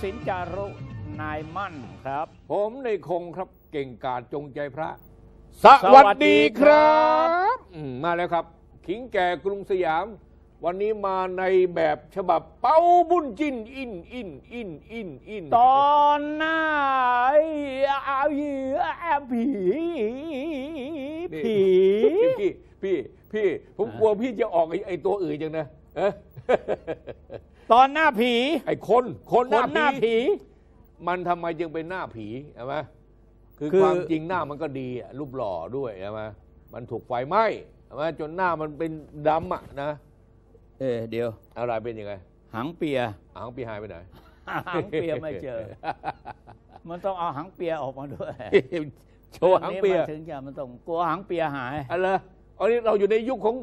สานสินจารุนายมั่นครับ ผมในคงครับเก่งกาจจงใจพระ สวัสดีครับอืมมาแล้วครับ ขิงแก่กรุงสยาม วันนี้มาในแบบฉบับเป้าบุญจินอินอินอินอินอินตอนหน้าเอาเหยื่อแอบผีนี่ผีพี่พี่พี่ผมกลัวพี่จะออกไอ้ไอ้ตัวอื่นจังนะเอ๊ะ ตอนหน้าผี ไอ้คนคนคนหน้าผี มันทำไมจึงเป็นหน้าผีใช่ไหมคือคือ ความจริงหน้ามันก็ดีอะรูปหล่อด้วยใช่ไหมมันถูกไฟไหม้ใช่ไหมจนหน้ามันเป็นดำอะนะเออเดี๋ยว อะไรเป็นยังไงหางเปีย หางปีหายไปไหนหางเปียไม่เจอ มันต้องเอาหางเปียออกมาด้วยโชว์หางเปียมันถึงจะมันต้องกลัวหางเปียหาย อะไรอันนี้เราอยู่ในยุคของ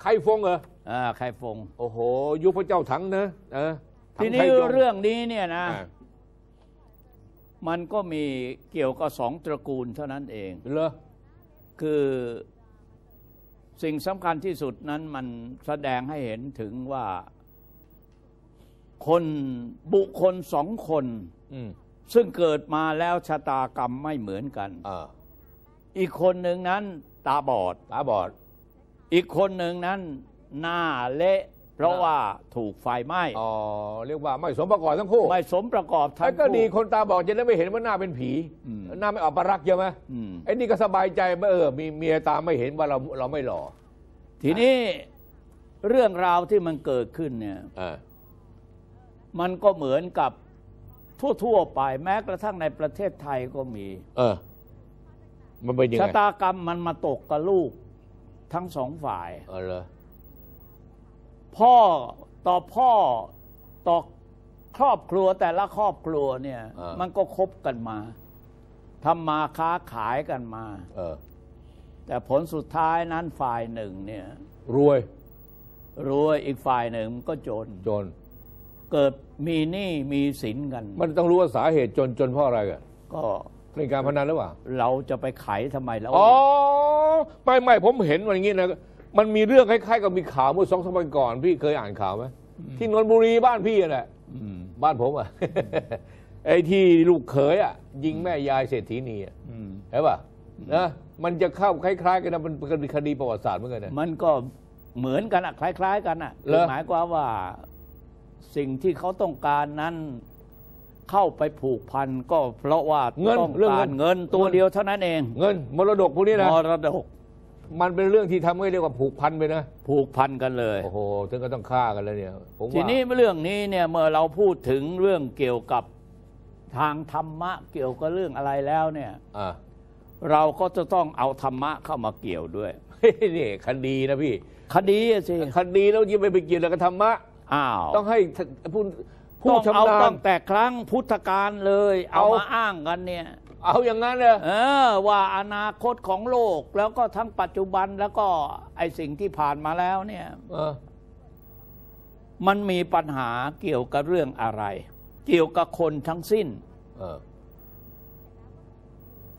ไข่ฟงเหรอ อ่าใครฟง โอ้โห ยุคพระเจ้าถังนะเออถังทีนี้ไทยจงเรื่องนี้เนี่ยนะ อ่า มันก็มีเกี่ยวกับสองตระกูลเท่านั้นเอง เหรอคือสิ่งสำคัญที่สุดนั้นมันแสดงให้เห็นถึงว่าคนบุคคลสองคน อืมซึ่งเกิดมาแล้วชะตากรรมไม่เหมือนกัน อ่าอีกคนหนึ่งนั้นตาบอด ตาบอด อีกคนหนึ่งนั้น หน้าเละ เพราะว่าถูกไฟไหม้อ๋อเรียกว่าไม่สมประกอบทั้งคู่ไม่สมประกอบทั้แล้งวก็ดีคู่คนตาบอดจะได้ไม่เห็นว่าหน้าเป็นผี อืมหน้าไม่ออกปรักษ์ใช่ไหมอืม ไอ้นี่ก็สบายใจว่าเออมีเมียตามไม่เห็นว่าเราเราไม่หล่อทีนี้เรื่องราวที่มันเกิดขึ้นเนี่ย อ่า มันก็เหมือนกับทั่วๆไปแม้กระทั่งในประเทศไทยก็มีเออ มันเป็นยังชะไงตากรรมมันมาตกกับลูกทั้งสองฝ่าย เออเหรอ พ่อต่อพ่อต่อครอบครัวแต่ละครอบครัวเนี่ย มันก็คบกันมาทำมาค้าขายกันมาเออแต่ผลสุดท้ายนั้นฝ่ายหนึ่งเนี่ย รวย รวยอีกฝ่ายหนึ่งก็จนจน เกิดมีหนี้มีสินกัน มันต้องรู้ว่าสาเหตุจนจนเพราะอะไรกันก็เล่นการพนันหรือเปล่า เราจะไปไขทำไมแล้วอ๋อไม่ไม่ผมเห็นมันอย่างนี้นะ มันมีเรื่องคล้ายๆกับมีข่าวเมื่อสองสามวันก่อนพี่เคยอ่านข่าวไหมที่นนทบุรีบ้านพี่แหละมบ้านผมอะไอ้ที่ลูกเขยอะ ยิงแม่ยายเศรษฐีนีอะอืมเห็นป่ะนะมันจะเข้าคล้าย ๆ กันนะมันเป็นคดีประวัติศาสตร์เหมือนกันนะมันก็เหมือนกันอะคล้าย ๆ กันอะเหรอคือหมายความว่าสิ่งที่เขาต้องการนั้นเข้าไปผูกพันก็เพราะว่าเงินต้องเรื่องการเงินเงินตัวเดียวเท่านั้นเอง เงิน มรดกพวกนี้นะมรดก มันเป็นเรื่องที่ทำให้เรียกว่าผูกพันไปนะ ผูกพันกันเลย โอ้โห ถึงก็ต้องฆ่ากันแล้วเนี่ย ผมว่าทีนี้เรื่องนี้เนี่ยเมื่อเราพูดถึงเรื่องเกี่ยวกับทางธรรมะเกี่ยวกับเรื่องอะไรแล้วเนี่ย อ่าเราก็จะต้องเอาธรรมะเข้ามาเกี่ยวด้วย นี่คดีนะพี่ คดีอะสิคดีแล้วยิ่งไปไปเกี่ยวกับธรรมะ อ้าวต้องให้ผู้ผู้ต้องเอาชำนาตั้ญงแต่ครั้งพุทธกาลเลย เอาเอามาอ้างกันเนี่ย เอาอย่างนั้นเลยเออ ว่าอนาคตของโลกแล้วก็ทั้งปัจจุบันแล้วก็ไอสิ่งที่ผ่านมาแล้วเนี่ยเออมันมีปัญหาเกี่ยวกับเรื่องอะไร เกี่ยวกับคนทั้งสิ้นเออ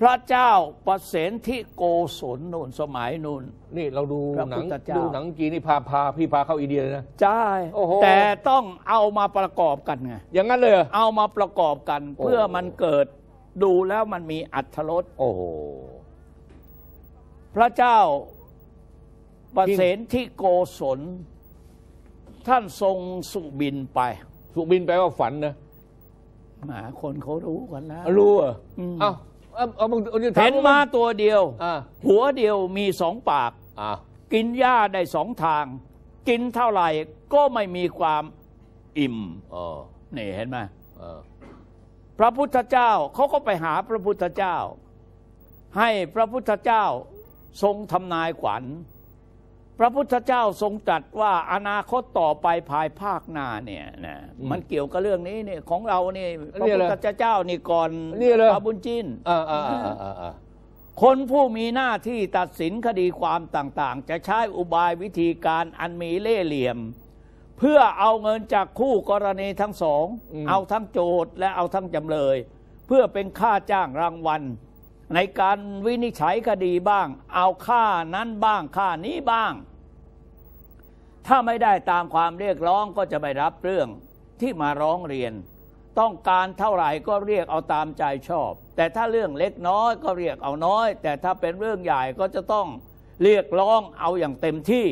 พระเจ้าประเสนที่โกศลนู่นสมัยนู่นนี่เราดูพระหนัพุงทธเจ้าดูหนังจีนนี่พาพาพี่พาเข้าอินเดียเลยนะใช่โอ้โหแต่ต้องเอามาประกอบกันไงอย่างนั้นเลยเหรอเอามาประกอบกันโอ้เพื่อมันเกิด ดูแล้วมันมีอัธรสโอ้โห พระเจ้าประเสนที่โกศล ท่านทรงสุบินไป สุบินแปลว่าฝันนะหมาคนเขารู้กันแล้วรู้เหรออืมเอ้าเอาเอามึงเอาเห็นม้าตัวเดียวอ่าหัวเดียวมีสองปากอ่ากินหญ้าได้สองทาง กินเท่าไหร่ก็ไม่มีความอิ่มอ๋อนี่เห็นไหมเออ พระพุทธเจ้าเขาก็ไปหาพระพุทธเจ้า ให้พระพุทธเจ้าทรงทำนายขวัญ พระพุทธเจ้าทรงตรัสว่าอนาคตต่อไปภายภาคหน้าเนี่ยนะมันเกี่ยวกับเรื่องนี้เนี่ยของเรานี่พระพุทธเจ้านี่ก่อนนี่เลยพระบุญจินอ่าอ่าอ่าอ่าอ่าคนผู้มีหน้าที่ตัดสินคดีความต่าง ๆ จะใช้อุบายวิธีการอันมีเล่ห์เหลี่ยม เพื่อเอาเงินจากคู่กรณีทั้งสองเอาทั้งโจทย์และเอาทั้งจำเลย เพื่อเป็นค่าจ้างรางวัล ในการวินิจฉัยคดีบ้าง เอาค่านั้นบ้างค่านี้บ้าง ถ้าไม่ได้ตามความเรียกร้องก็จะไม่รับเรื่องที่มาร้องเรียน ต้องการเท่าไหร่ก็เรียกเอาตามใจชอบ แต่ถ้าเรื่องเล็กน้อยก็เรียกเอาน้อย แต่ถ้าเป็นเรื่องใหญ่ก็จะต้องเรียกร้องเอาอย่างเต็มที่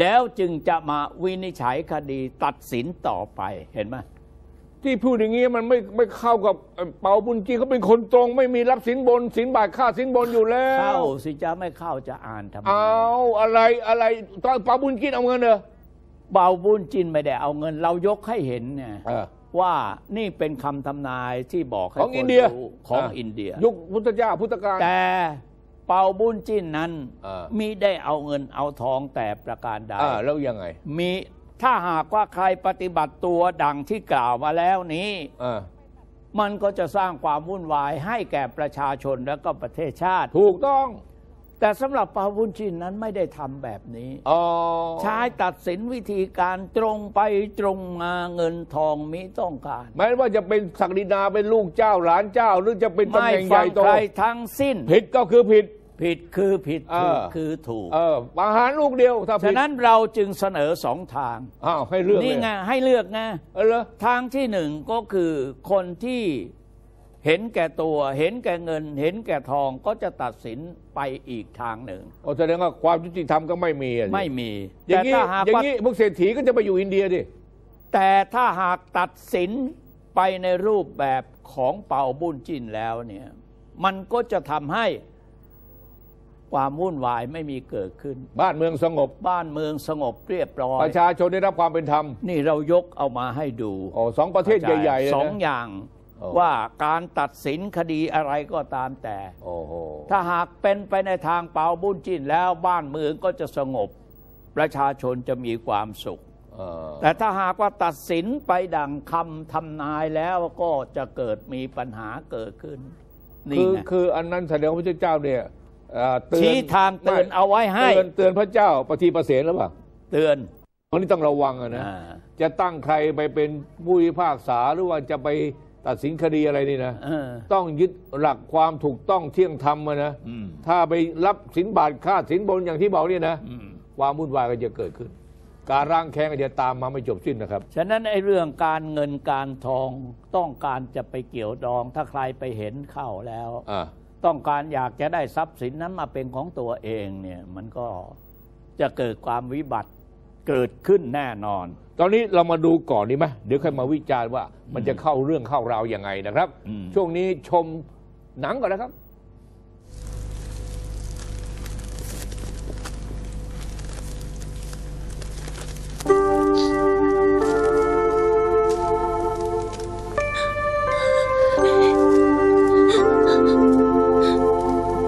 แล้วจึงจะมาวินิจฉัยคดีตัดสินต่อไปเห็นไหมที่พูดอย่างนี้มันไม่ไม่เข้ากับเอ่อเปาบุญจีเขาเป็นคนตรง ไม่มีรับสินบนสินบาทค่าสินบนอยู่แล้เข้าวสิจะไม่เข้าจะอ่านทำไมเอาอะไรอะไรตอนเปาบุญจีนเอาเงินเหรอเบาบุญจินไม่ได้เอาเงิน เรายกให้เห็นเนี่ยเออว่านี่เป็นคำทำนายที่บอกให้ของคอินนเดียรู้ของอ่าอินเดีย ยุคพุทธเจ้าพุทธกาลแต่ เปาบุญจินนั้นอ่ามิได้เอาเงินเอาทองแต่ประการใดอ่าแล้วยังไง มีถ้าหากว่าใครปฏิบัติตัวดังที่กล่าวมาแล้วนี้อ่ามันก็จะสร้างความวุ่นวายให้แก่ประชาชนและก็ประเทศชาติ ถูกต้อง แต่สำหรับเปาบุญจินนั้นไม่ได้ทำแบบนี้ อ๋อใช้ตัดสินวิธีการตรงไปตรงมาเงินทองมิต้องการ แม้ว่าจะเป็นศักดินาเป็นลูกเจ้าหลานเจ้าหรือจะเป็นตำไม่แหน่งใหฟัญ่งโตใครทั้งสิ้น ผิดก็คือผิด ผิดคือผิดเอถูอกคือถูก เออประหารลูกเดียวถ้าผิฉะดนั้นเราจึงเสนอสองทาง อ้าวให้เลือกนี่เลยไงให้เลือกไง เออเหรอทางที่หนึ่งก็คือคนที่ เห็นแก่ตัวเห็นแก่เงิน เห็นแก่ทองก็จะตัดสินไปอีกทางหนึ่งโอ้แสดงว่าความยุติธรรมก็ไม่มีอะสิไม่มีอย่าแต่งนี้ถ้าหากอย่างว่านี้พวกเศรษฐีก็จะไปอยู่อินเดียดิ แต่ถ้าหากตัดสินไปในรูปแบบของเป่าบุญจินแล้วเนี่ยมันก็จะทำให้ความวุ่นวายไม่มีเกิดขึ้น บ้านเมืองสงบ บ้านเมืองสงบเรียบร้อย ประชาชนได้รับความเป็นธรรมนี่เรายกเอามาให้ดูโอ้สองประเทศใหญ่ๆเลยสองนะอย่างโอ้ ว่าการตัดสินคดีอะไรก็ตามแต่โอ้โหถ้าหากเป็นไปในทางเปาบุญจินแล้วบ้านเมืองก็จะสงบ ประชาชนจะมีความสุขเออแต่ถ้าหากว่าตัดสินไปดังคำทำนายแล้วก็จะเกิดมีปัญหาเกิดขึ้นนี่คือไงคืออันนั้นแสดงว่าพระเจ้าเนี่ยเอ่อเตือนชี้ทางเตือนเอาไว้ให้ เตือนเตือนพระเจ้าปฏิประเสนหรือเปล่าเตือนอันนี้ต้องระวังอะนะอ่าจะตั้งใครไปเป็นผู้พิพากษาหรือว่าจะไป ตัดสินคดีอะไรนี่นะเออต้องยึดหลักความถูกต้องเที่ยงธรรมอะนะอืมถ้าไปรับสินบาทค่าสินบนอย่างที่บอกเนี่ยนะอืมความวุ่นวายก็จะเกิดขึ้น การร่างแค้นก็จะตามมาไม่จบสิ้นนะครับ ฉะนั้นไอ้เรื่องการเงินการทองต้องการจะไปเกี่ยวดอง ถ้าใครไปเห็นเข้าแล้วอ่าต้องการอยากจะได้ทรัพย์สินนั้นมาเป็นของตัวเองเนี่ย มันก็จะเกิดความวิบัติเกิดขึ้นแน่นอน ตอนนี้เรามาดูก่อนดีไหมเดี๋ยวค่อยมาวิจารณ์ว่ามันจะเข้าเรื่องเข้าราวยังไงนะครับ อืม ช่วงนี้ชมหนังก่อนนะครับ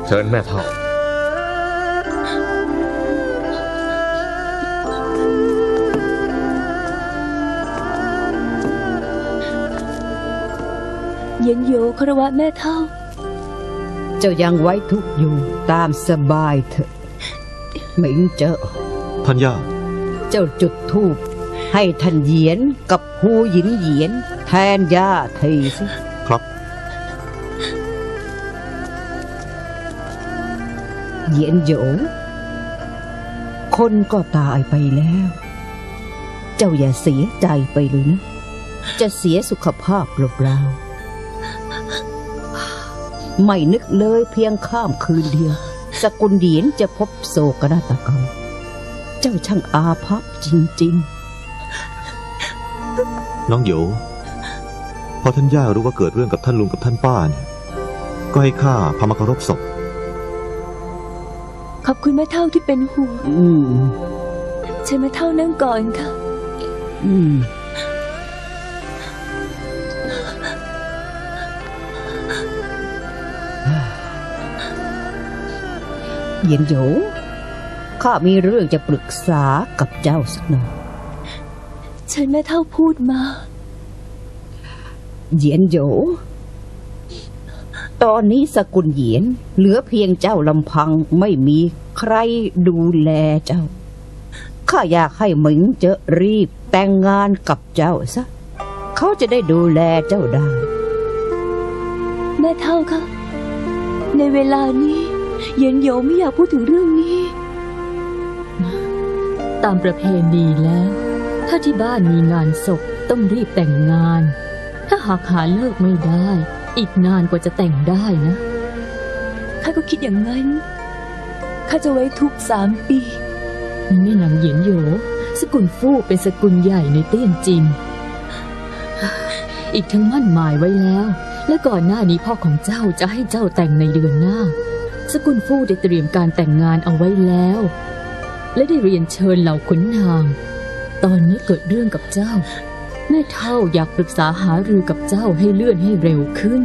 เชิญแม่เท่า เย็นโยคารวะแม่เท่า เจ้ายังไว้ทุกข์อยู่ตามสบายเถอะหมิงเจ้าท่านย่าเจ้าจุดธูปให้ท่านเหยียนกับฮูหยินเหยียน แทนย่าทีสิครับเหยียนโหยคนก็ตายไปแล้ว เจ้าอย่าเสียใจไปเลยนะ จะเสียสุขภาพเปล่าๆ ไม่นึกเลยเพียงข้ามคืนเดียว สกุลเหยียนจะพบโศกนาฏกรรม เจ้าช่างอาภัพจริง ๆ น้องโหยวพอท่านย่ารู้ว่าเกิดเรื่องกับท่านลุงกับท่านป้าเนี่ยก็ให้ข้าพามาเคารพศพขอบคุณแม่เท่าที่เป็นห่วงอืม เชิญแม่เท่านั่งก่อนค่ะ อืม ยียนโหยข้ามีเรื่องจะปรึกษากับเจ้าสักหน่อยเชิญแม่เท่าพูดมา เหยียนโหยตอนนี้สกุลเหยียน เหลือเพียงเจ้าลำพังไม่มีใครดูแลเจ้า ข้าอยากให้หมิงเจะรีบแต่งงานกับเจ้าซะ เขาจะได้ดูแลเจ้าได้ แม่เท่าค่ะในเวลานี้ เย็นโยไม่อยากพูดถึงเรื่องนี้ ตามประเพณีแล้ว ถ้าที่บ้านมีงานศพต้องรีบแต่งงาน ถ้าหากหาเลิกไม่ได้ อีกนานกว่าจะแต่งได้นะข้าก็คิดอย่างนั้นข้าจะไว้ทุกข์สามปีแม่นางเหยียนโหยสกุลฟู่เป็นสกุลใหญ่ในเตี้ยนจิน อีกทั้งมั่นหมายไว้แล้ว และก่อนหน้านี้พ่อของเจ้าจะให้เจ้าแต่งในเดือนหน้า สกุลฟู่ได้เตรียมการแต่งงานเอาไว้แล้ว และได้เรียนเชิญเหล่าขุนนาง ตอนนี้เกิดเรื่องกับเจ้า แม่เท่าอยากปรึกษาหารือกับเจ้าให้เลื่อนให้เร็วขึ้น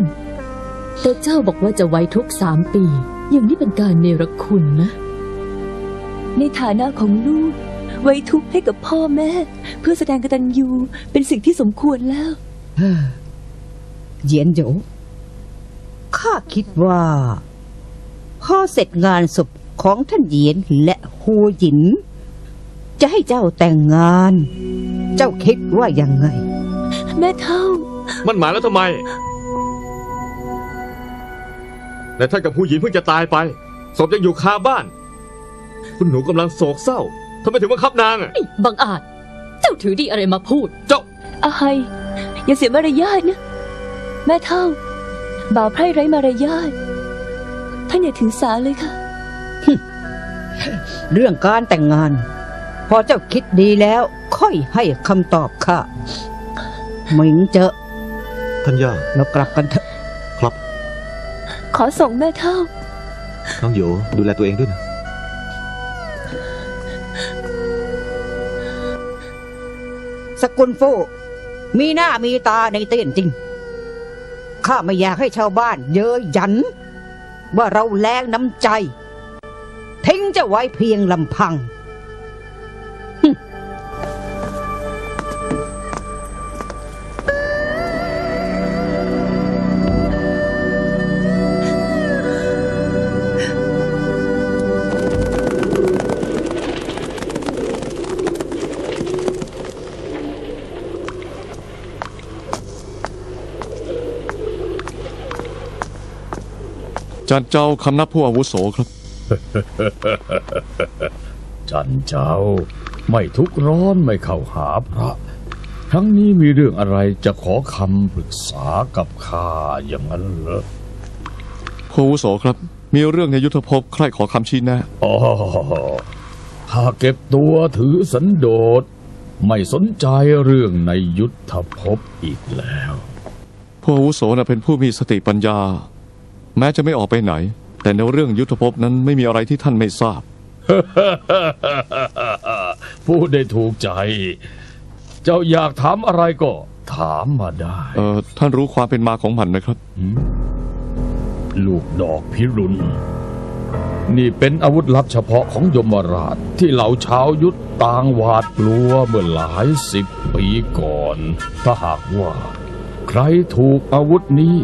แต่เจ้าบอกว่าจะไว้ทุกสามปี อย่างนี้เป็นการเนรคุณนะในฐานะของลูก ไว้ทุกข์ให้กับพ่อแม่ เพื่อแสดงกตัญญูเป็นสิ่งที่สมควรแล้วเหยียนโหยข้าคิดว่า พอเสร็จงานศพของท่านเหยียนและฮูหยิน จะให้เจ้าแต่งงาน เจ้าคิดว่ายังไง แม่เท่า มันหมายแล้วทำไม และท่านกับผู้หญิงเพิ่งจะตายไป ศพยังอยู่คาบ้าน คุณหนูกำลังโศกเศร้าทำไมถึงมาคับนางอะไอ้บังอาจ เจ้าถือดีอะไรมาพูด เจ้าอาไฮอย่าเสียมารยาทนะ แม่เท่า บ่าวไพร่ไร้มารยาท ท่านอย่าถือสาเลยค่ะ เรื่องการแต่งงาน พอเจ้าคิดดีแล้ว ค่อยให้คำตอบข้าหมิงเจอท่านย่าเรากลับกันเถอะครับ ขอส่งแม่เท่า น้องโหยดูแลตัวเองด้วยนะสกุลฟู่มีหน้ามีตาในเต้นจริง ข้าไม่อยากให้ชาวบ้านเย้ยหยัน ว่าเราแรงน้ำใจ ทิ้งเจะไว้เพียงลำพัง จันเจ้าคำนับผู้อาวุโสครับ จันเจ้า ไม่ทุกข์ร้อนไม่เข้าหาพระครั้งนี้มีเรื่องอะไรจะขอคำปรึกษากับข้าอย่างนั้นเหรอผู้อาวุโสครับ มีเรื่องในยุทธภพใครขอคำชี้แนะอ๋อข้าเก็บตัวถือสันโดษ ไม่สนใจเรื่องในยุทธภพอีกแล้วผู้อาวุโสน่ะเป็นผู้มีสติปัญญา แม้จะไม่ออกไปไหน แต่ในเรื่องยุทธภพนั้นไม่มีอะไรที่ท่านไม่ทราบ พูดได้ถูกใจ เจ้าอยากถามอะไรก็ ถามมาได้เอ่อท่านรู้ความเป็นมาของมันไหมครับ ลูกดอกพิรุณ นี่เป็นอาวุธลับเฉพาะของยมราชที่เหล่าชาวยุทธต่างหวาดกลัวเมื่อหลายสิบปีก่อน ถ้าหากว่า ใครถูกอาวุธนี้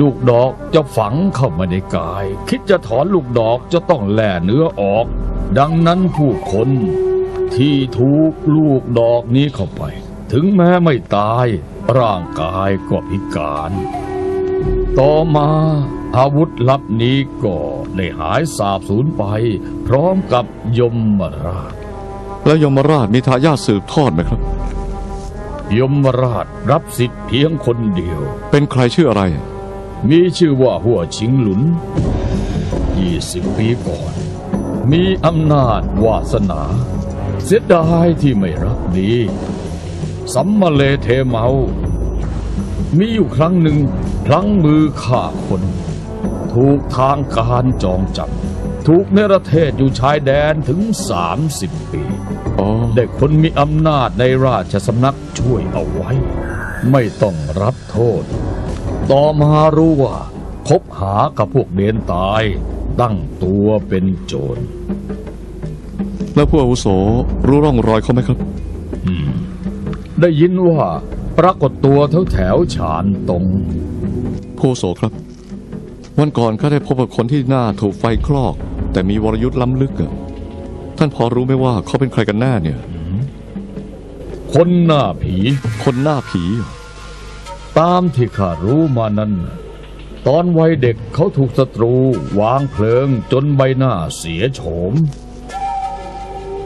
ลูกดอกจะฝังเข้ามาในกาย คิดจะถอนลูกดอกจะต้องแล่เนื้อออก ดังนั้นผู้คนที่ถูกลูกดอกนี้เข้าไป ถึงแม้ไม่ตายร่างกายก็พิการ ต่อมาอาวุธลับนี้ก็ได้หายสาบสูญไป พร้อมกับยมราช แล้วยมราชมีทายาทสืบทอดไหมครับ ยมราชรับสิทธิ์เพียงคนเดียว เป็นใครชื่ออะไร มีชื่อว่าหัวชิงหลุนยี่สิบปีก่อน มีอำนาจวาสนา เสียดายที่ไม่รักดีสัมมาเลเทเมา มีอยู่ครั้งหนึ่งพลั้งมือฆ่าคน ถูกทางการจองจับ ถูกเนรเทศอยู่ชายแดนถึง 30 ปีอ๋อได้คนมีอำนาจในราชสำนักช่วยเอาไว้ ไม่ต้องรับโทษ ต่อมารู้ว่าคบหากับพวกเดนตายตั้งตัวเป็นโจร แล้วผู้อาวุโสรู้ร่องรอยเขาไหมครับ อืม ได้ยินว่าปรากฏตัวแถวแถวๆฉานตรง ผู้อาวุโสครับ วันก่อนข้าได้พบกับคนที่หน้าถูกไฟคลอก แต่มีวรยุทธ์ล้ำลึกอะท่านพอรู้ไหมว่าเขาเป็นใครกันแน่เนี่ย คนหน้าผี คนหน้าผีเหรอ ตามที่ข้ารู้มานั้น ตอนวัยเด็กเขาถูกศัตรูวางเพลิงจนใบหน้าเสียโฉม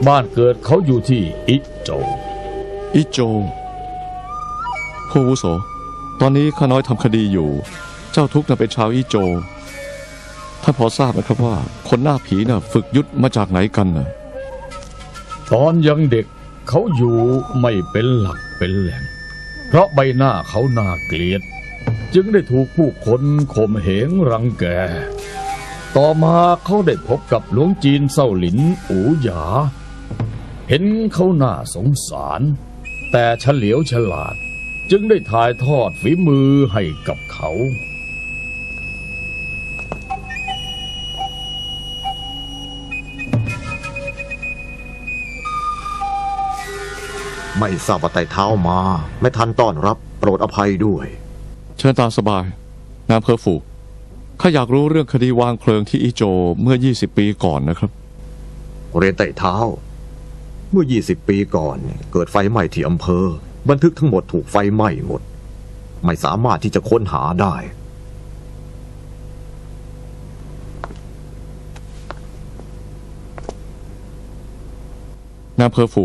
บ้านเกิดเขาอยู่ที่อิโจวอิโจผู้อาวุโส ตอนนี้ข้าน้อยทำคดีอยู่ เจ้าทุกข์น่ะเป็นชาวอิโจ ท่านพอทราบไหมครับว่า คนหน้าผีน่ะฝึกยุทธมาจากไหนกันน่ะ ตอนยังเด็กเขาอยู่ไม่เป็นหลักเป็นแหล่ง เพราะใบหน้าเขาน่าเกลียด จึงได้ถูกผู้คนข่มเหงรังแก ต่อมาเขาได้พบกับหลวงจีนเศร้าหลินอูหยา เห็นเขาน่าสงสาร แต่เฉลียวฉลาด จึงได้ถ่ายทอดฝีมือให้กับเขา ไม่ทราบว่าไต่เท้ามา ไม่ทันต้อนรับโปรดอภัยด้วย เชิญตามสบาย นามเพอฝูข้าอยากรู้เรื่องคดีวางเพลิงที่อิโจเมื่อ 20 ปีก่อนนะครับ เรียนไต่เท้า เมื่อ 20 ปีก่อนเนี่ยเกิดไฟไหม้ที่อำเภอ บันทึกทั้งหมดถูกไฟไหม้หมด ไม่สามารถที่จะค้นหาได้ นามเพอฝู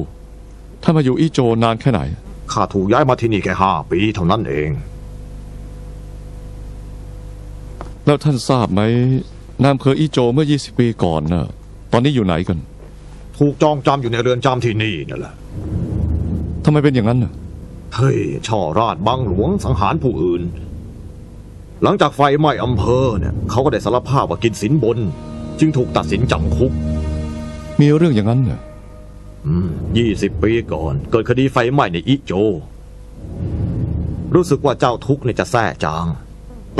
ท่านมาอยู่อิโจนานแค่ไหน ข้าถูกย้ายมาที่นี่แค่ห้าปีเท่านั้นเอง แล้วท่านทราบไหมนามเพออิโจเมื่อ 20 ปีก่อนน่ะ ตอนนี้อยู่ไหนกัน ถูกจองจำอยู่ในเรือนจำที่นี่นั่นแหละทำไมเป็นอย่างนั้นน่ะ เฮ้ย ช่อราชบังหลวงสังหารผู้อื่น หลังจากไฟไหม้อำเภอเนี่ยเขาก็ได้สารภาพว่ากินสินบน จึงถูกตัดสินจำคุก มีเรื่องอย่างนั้นน่ะอืม ยี่สิบปีก่อน เกิดคดีไฟไหม้ในอิโจ รู้สึกว่าเจ้าทุกข์เนี่ยจะแท้จาง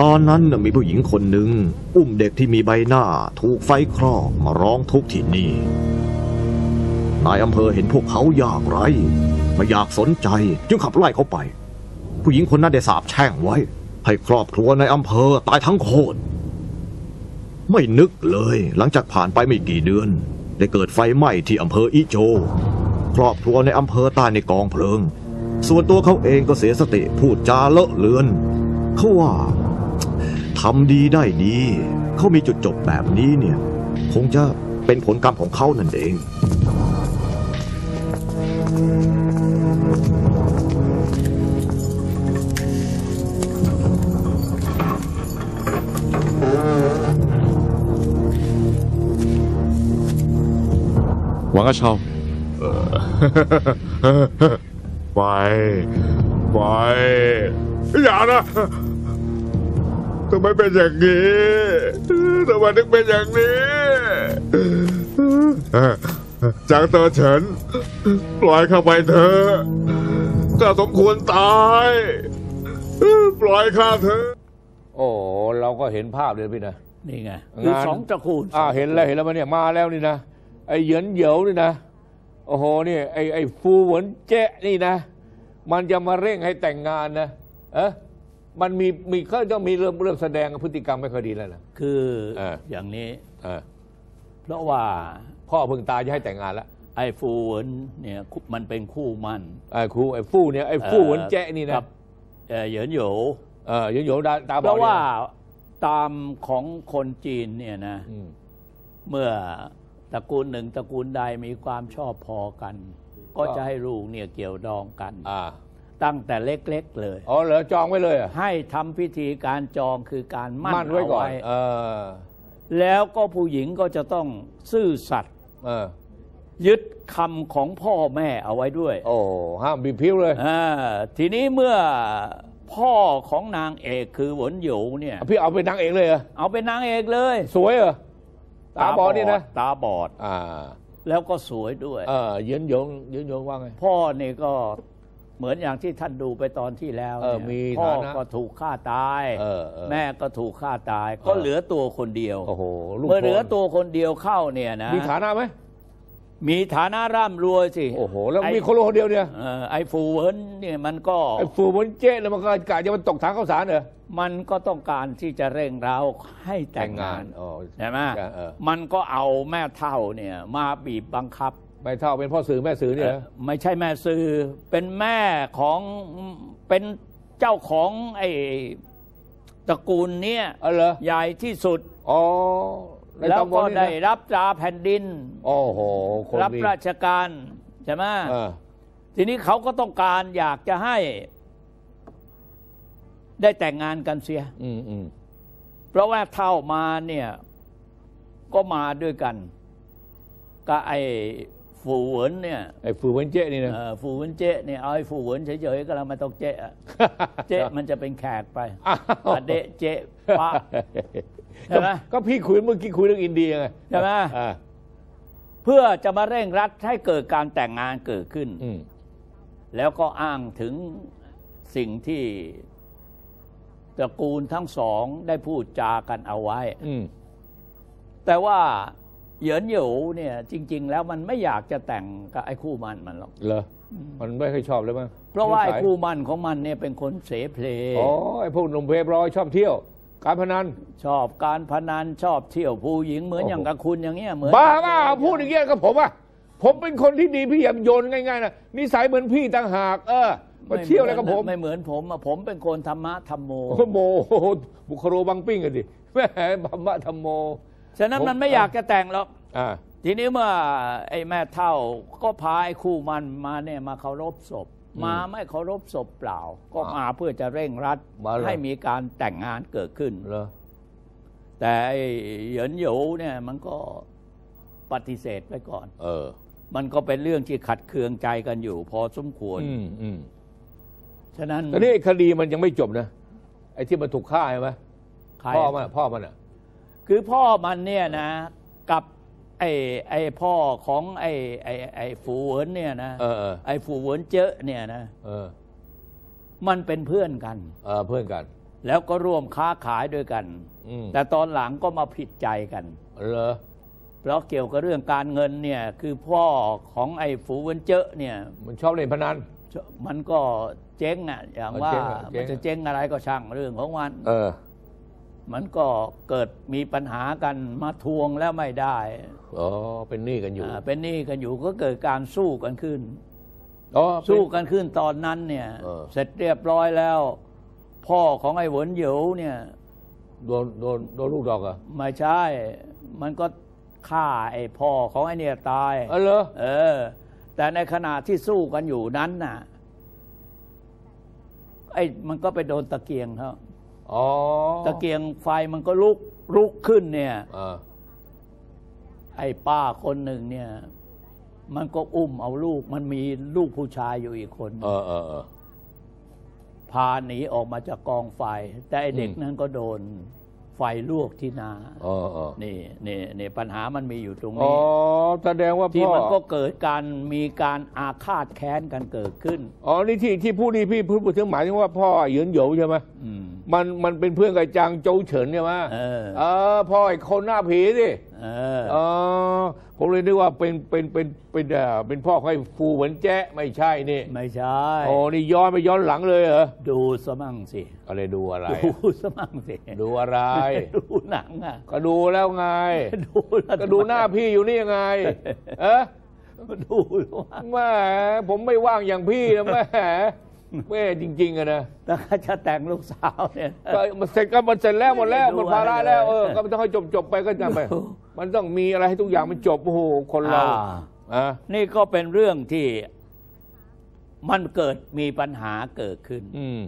ตอนนั้นมีผู้หญิงคนหนึ่ง อุ้มเด็กที่มีใบหน้า ถูกไฟคลอกมาร้องทุกข์ที่นี่ นายอำเภอเห็นพวกเขายากไร ไม่อยากสนใจ จึงขับไล่เขาไป ผู้หญิงคนนั้นได้สาบแช่งไว้ ให้ครอบครัวในอำเภอตายทั้งโคตรไม่นึกเลย หลังจากผ่านไปไม่กี่เดือน ได้เกิดไฟไหม้ที่อำเภออิโจ ครอบครัวในอำเภอตายในกองเพลิง ส่วนตัวเขาเองก็เสียสติพูดจาเลอะเลือน เขาว่าทำดีได้ดี เขามีจุดจบแบบนี้เนี่ย คงจะเป็นผลกรรมของเขานั่นเอง หวังอาเชาไปไปอย่านะทำไมเป็นอย่างนี้ทำไมถึงเป็นอย่างนี้จางเตอเฉินปล่อยเข้าไปเถอะข้าสมควรตายปล่อยข้าเถอะโอ้เราก็เห็นภาพเลยพี่นะนี่ไงคืองานสองตระกูลอ่าเห็นแล้วเห็นแล้วมันเนี่ยมาแล้วนี่นะ ไอ้เหยินเหยวนี่นะโอ้โหนี่ไอ้ไอ้ฟูเหวินเจ๊ะนี่นะ มันจะมาเร่งให้แต่งงานนะเอะมันมีมีก็ต้องมีเรื่องเรื่องแสดงพฤติกรรมไม่ค่อยดีแล้วนะคือเอออย่างนี้เออเพราะว่าพ่อเพิ่งตายจะให้แต่งงานแล้วไอ้ฟูเหวินเนี่ยคุมันเป็นคู่มั่นไอ้ครูไอ้ฟูเนี่ยไอ้ฟูเหวินเจ๊ะนี่นะกับเอ่อเหยินโหยวเออเหยินเหยวตาตาบอดเพราะว่านี่นตามของคนจีนเนี่ยนะอืมเมื่อ ตระกูลหนึ่งตระกูลใดมีความชอบพอกันก็ก็จะให้ลูกเนี่ยเกี่ยวดองกัน อ่า ตั้งแต่เล็ก ๆ เลย อ๋อเหรอจองไว้เลยเหรอะให้ทำพิธีการจองคือการมั่นมั่นไว้ก่อนเอาเออ แล้วก็ผู้หญิงก็จะต้องซื่อสัตย์เออ ยึดคำของพ่อแม่เอาไว้ด้วยโอ้ห้ามบีบพิ้วเลยอ่าทีนี้เมื่อพ่อของนางเอกคือหวนหยูเนี่ย พี่เอาเป็นนางเอกเลยเหรอเอาเป็นนางเอกเลย สวยเหรอ ตาบอดนี่นะตาบอดอ่า แล้วก็สวยด้วย เออเหยินเหยงเหยินเหยงว่าไง พ่อนี่ก็เหมือนอย่างที่ท่านดูไปตอนที่แล้วเออนี่ยมีพ่อฐานะก็ถูกฆ่าตาย เออเออแม่ก็ถูกฆ่าตาย ก็เออเหลือตัวคนเดียว โอ้โหลูกเมื่อเหลือคนตัวคนเดียวเข้าเนี่ยนะ มีฐานะไหมมีฐานะร่ำรวยสิโอ้โห แล้วไอ้มีคนคนเดียวเนี่ยเอ่อไอ้ฟูเวิร์นเนี่ยมันก็ไอ้ฟูเหมือนเจ๊แล้วมันก็กะจะมันตกถังข้าวสารเหรอ มันก็ต้องการที่จะเร่งเร้าให้แต่งงานอ๋อใช่ไหมเออมันก็เอาแม่เท่าเนี่ยมาบีบบังคับไม่เท่าเป็นพ่อสื่อแม่สื่อเนี่ยเหรอเอ่อไม่ใช่แม่ซื้อเป็นแม่ของเป็นเจ้าของไอ้ตระกูลเนี่ยเออเหรอใหญ่ที่สุดอ๋อในแล้วตำบก็ลนี่ได้นะรับตราแผ่นดิน โอ้โหคนรับนี้ราชการใช่ไหมเออทีนี้เขาก็ต้องการอยากจะให้ ได้แต่งงานกันเสีย อืมอืมเพราะว่าเท่ามาเนี่ยก็มาด้วยกันกับไอ้ฝูเหวินเนี่ยไอ้ฝือเหวนเจ๊นี่นะเอ่อฝูเหวินเจ๊เนี่ยเอาไอ้ฝูเหวินเฉยๆก็แล้วไม่ต้องเจ๊อะเจ๊มันจะเป็นแขกไปอ้าวอะเดะเจ๊ปะ ใช่ไหมก็ก็พี่คุยเมื่อกี้คุยเรื่องอินเดียไงใช่ไหม อ่าเพื่อจะมาเร่งรัดให้เกิดการแต่งงานเกิดขึ้น อืมแล้วก็อ้างถึงสิ่งที่ ตระกูลทั้งสองได้พูดจากันเอาไว้อืมแต่ว่าเหยินหยูเนี่ย จริง ๆ แล้วมันไม่อยากจะแต่งกับไอ้คู่มันมันหรอกเหรอมันไม่ค่อยชอบเลยมั้งเพราะว่าไอ้นิสัยคู่มันของมันเนี่ยเป็นคนเสเพลอ๋อไอ้พวกหนุ่มเพลย์บอยชอบเที่ยว การพนัน ชอบการพนันชอบเที่ยวผู้หญิงเหมือนโอ้โหอย่างกับคุณอย่างเงี้ยเหมือนบ้าบ้าพูดอย่างเงี้ยกับผมอะผมเป็นคนที่ดีพี่อย่าโยนง่ายๆนะนิสัยเหมือนพี่ต่างหาก เออ มาเที่ยวอะไรกับผมไม่เหมือนผมอะผมเป็นคนธรรมะธรรมโมโอ้โหบุคโรบังปิ้งกันดิแหมบัมมะธรรมโม ฉะนั้นผมมันไม่อยากจะแต่งหรอกอ่าทีนี้เมื่อไอ้แม่เท่าก็พาไอ้คู่มันมาเนี่ยมาเคารพศพ มาไม่เคารพศพเปล่า ก็มาเพื่อจะเร่งรัดมาเหรอให้มีการแต่งงานเกิดขึ้นเหรอแต่ไอ้เหยินหยูเนี่ยมันก็ปฏิเสธไปก่อน เออ มันก็เป็นเรื่องที่ขัดเคืองใจกันอยู่ พอสมควร อืมอืม ฉะนั้นแต่นี่ไอ้คดีมันยังไม่จบนะไอ้ที่มันถูกฆ่าใช่ไหมใครพ่อมันอะพ่อมันอะ คือพ่อมันเนี่ยนะ กับไอ้ไอ้พ่อของไอ้ไอ้ไอ้ฝูเหวินเนี่ยนะเออเออไอ้ฝูเหวินเจอะเนี่ยนะเออมันเป็นเพื่อนกัน เออเพื่อนกัน แล้วก็ร่วมค้าขายด้วยกัน อืมแต่ตอนหลังก็มาผิดใจกัน เหรอเพราะเกี่ยวกับเรื่องการเงินเนี่ย คือพ่อของไอ้ฝูเวนเจอะเนี่ย มันชอบเล่นพนัน มันก็ เจ๊งอะอย่างว่าเจ๊งอะเจ๊มันงจะเจ๊งอะไรก็ช่างเรื่องของมัน เออ มันก็เกิดมีปัญหากันมาทวงแล้วไม่ได้อ๋อ เป็นหนี้กันอยู่ อ่าเป็นหนี้กันอยู่ก็เกิดการสู้กันขึ้น อ๋อสู้กันขึ้นตอนนั้นเนี่ย เออ เสร็จเรียบร้อยแล้ว พ่อของไอ้เหวินเหยวเนี่ย โดนโดนโดนลูกดอกเหรอะไม่ใช่ มันก็ฆ่าไอ้พ่อของไอ้เนี่ยตายเออเหรอ เออ แต่ในขณะที่สู้กันอยู่นั้นน่ะ ไอ้มันก็ไปโดนตะเกียงเขาอ๋อตะเกียงไฟมันก็ลุกลุกขึ้นเนี่ยอ่าไอ้ป้าคนหนึ่งเนี่ย มันก็อุ้มเอาลูกมันมีลูกผู้ชายอยู่อีกคนเออเออเออพาหนีออกมาจากกองไฟ แต่ไอ้เด็กอืมนั้นก็โดน ไฟลวกที่นาเออเออนี่นี่นี่ปัญหามันมีอยู่ตรงอ๋อนี้ แสดงว่าที่พ่อมันก็เกิดการมีการอาฆาตแค้นกันเกิดขึ้น อ๋อนี่ที่ที่พูดนี่พี่พูดถึงหมายถึงว่าพ่อเหยินเหยวใช่ไหมอืม มันมันเป็นเพื่อนกับจางโจวเฉินใช่ไหมเออ เออพ่อไอ้คนหน้าผีสิ เอออ๋อผมเลยนึกว่าเป็นเป็นเป็นเป็นเอ่อเป็นพ่อของไอ้ฟูเหมือนแจ๊ะไม่ใช่นี่ไม่ใช่ โอ้นี่ย้อนไปย้อนหลังเลยเหรอดูสมั่งสิ อะไรดูอะไรดูสมั่งสิดูอะไร ดูหนังอะ ก็ดูแล้วไง ดูแล้วก็ดูหน้าพี่อยู่นี่ยังไง เอ๊ะดูว่าแม่ผมไม่ว่างอย่างพี่นะแม่ แม่จริงๆอะนะแล้วก็จะแต่งลูกสาวเนี่ย ก็มันเสร็จก็มันเสร็จแล้วหมดแล้วไม่ได้ดูมันภาระแล้วอะไรเอเลยอก็ต้องให้จบจบๆไปก็จะไปดูมันต้องมีอะไรให้ทุกอย่างมันจบโอ้โหคนเราอ่า อะนี่ก็เป็นเรื่องที่มันเกิดมีปัญหาเกิดขึ้น อืม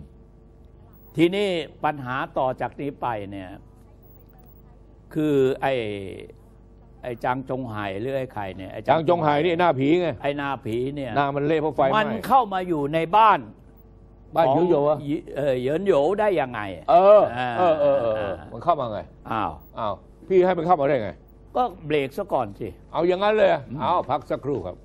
ทีนี้ปัญหาต่อจากนี้ไปเนี่ย คือไอ้ไอ้จางจงไห่หรือไอ้ไข่เนี่ยไอ้จางจงหายนี่หน้าผีไงไอ้หนาผีเนี่ย หน้ามันเละเพราะไฟไหมันม้เข้ามาอยู่ในบ้าน บ้านของยุโยอะยิเออเหยินโหยได้ยังไง เอออ่าเออเออเออเอออ่ามัมันเข้ามาไงอ้าว อ้าวพี่ให้มันเข้ามาได้ไง ก็เบรกซะก่อนสิ เอาอย่างนั้นเลยอะเอาพักสักครู่ครับ